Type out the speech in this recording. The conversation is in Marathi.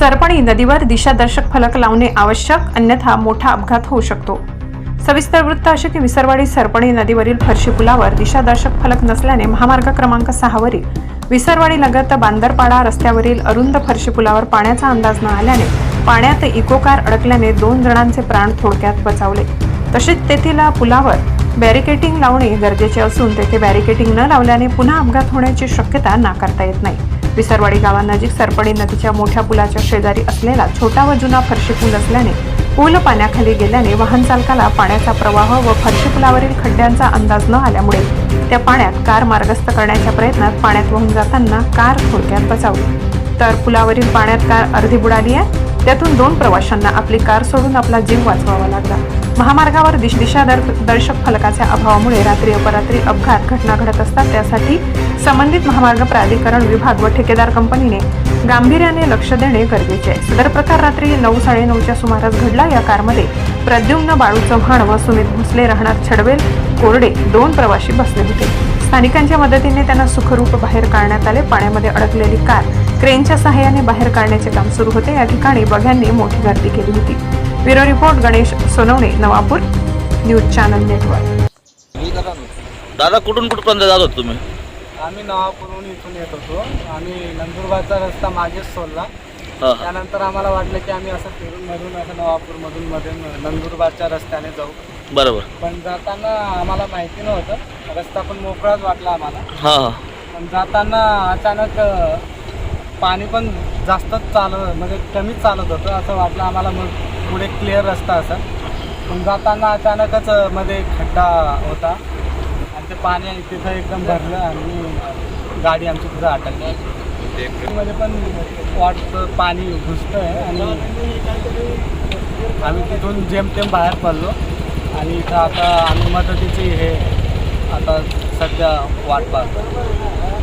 सरपणी नदीवर दिशादर्शक फलक लावणे आवश्यक अन्यथा मोठा अपघात होऊ शकतो. सविस्तर वृत्त असे की विसरवाडी सरपणी नदीवरील फरशी पुलावर दिशादर्शक फलक नसल्याने महामार्ग क्रमांक सहावरील विसरवाडी लगत बांदरपाडा रस्त्यावरील अरुंद फरशी पुलावर पाण्याचा अंदाज न आल्याने पाण्यात इकोकार अडकल्याने दोन जणांचे प्राण थोडक्यात बचावले. तसेच तेथील पुलावर बॅरिकेटिंग लावणे गरजेचे असून तेथे बॅरिकेटिंग न लावल्याने पुन्हा अपघात होण्याची शक्यता नाकारता येत नाही. विसरवाडी गावानजीक सरपणी नदीच्या मोठ्या पुलाच्या शेजारी असलेला छोटा व जुना फरशी पूल असल्याने पूल पाण्याखाली गेल्याने वाहन चालकाला पाण्याचा प्रवाह व फरशी पुलावरील खड्ड्यांचा अंदाज न आल्यामुळे त्या पाण्यात कार मार्गस्थ करण्याच्या प्रयत्नात पाण्यात वाहून जाताना कार थोडक्यात बचावली. तर पुलावरील पाण्यात कार अर्धी बुडाली आहे. त्यातून दोन प्रवाशांना आपली कार सोडून आपला जीव वाचवावा लागला. महामार्गावर दिश दिशा दर्शक फलकाच्या अभावामुळे रात्री अपरात्री अपघात घटना घडत असतात. त्यासाठी संबंधित महामार्ग प्राधिकरण विभाग व ठेकेदार कंपनीने गांभीर्याने लक्ष देणे गरजेचे आहे. सदर प्रकार रात्री नऊ साडेनऊच्या सुमारास घडला. या कारमध्ये प्रद्युम्न बाळू चव्हाण व सुमित भोसले राहणार छडवेल कोरडे दोन प्रवाशी बसले होते. स्थानिकांच्या मदतीने त्यांना सुखरूप बाहेर काढण्यात आले. पाण्यामध्ये अडकलेली कार क्रेनच्या सहाय्याने बाहेर काढण्याचे काम सुरू होते. या ठिकाणी बघ्यांनी मोठी गर्दी केली होती. Bureau report Ganesh Sonawane Navapur news channel network. दादा कुठून कुठपर्यंत जात होत तुम्ही? आम्ही नवापूरहून इथून येत होतो. आम्ही नंदुरबारचा रस्ता मागेच सोडला. त्यानंतर आम्हाला वाटलं की आम्ही असं फिरून मधून असं नवापूरमधून मध्ये नंदुरबारच्या रस्त्याने जाऊ. बरोबर. पण जाताना आम्हाला माहिती नव्हतं. रस्ता पण मोकळाच वाटला आम्हाला. हा हा. पण जाताना अचानक अ, पाणी पण जास्तच चालत म्हणजे कमीच चालत होतं असं वाटलं आम्हाला. मग पुढे क्लिअर रस्ता असा. पण जाताना अचानकच अ, मध्ये एक खड्डा होता. आणि ते पाणी तिथं एकदम भरलं आणि गाडी आमची तिथं अटकली. मध्ये पण वाटतं पाणी घुसतंय आणि आम्ही तिथून जेमतेम बाहेर पडलो. आणि इथं आता आम्ही मदतीची हे आता सध्या वाट पाहतो.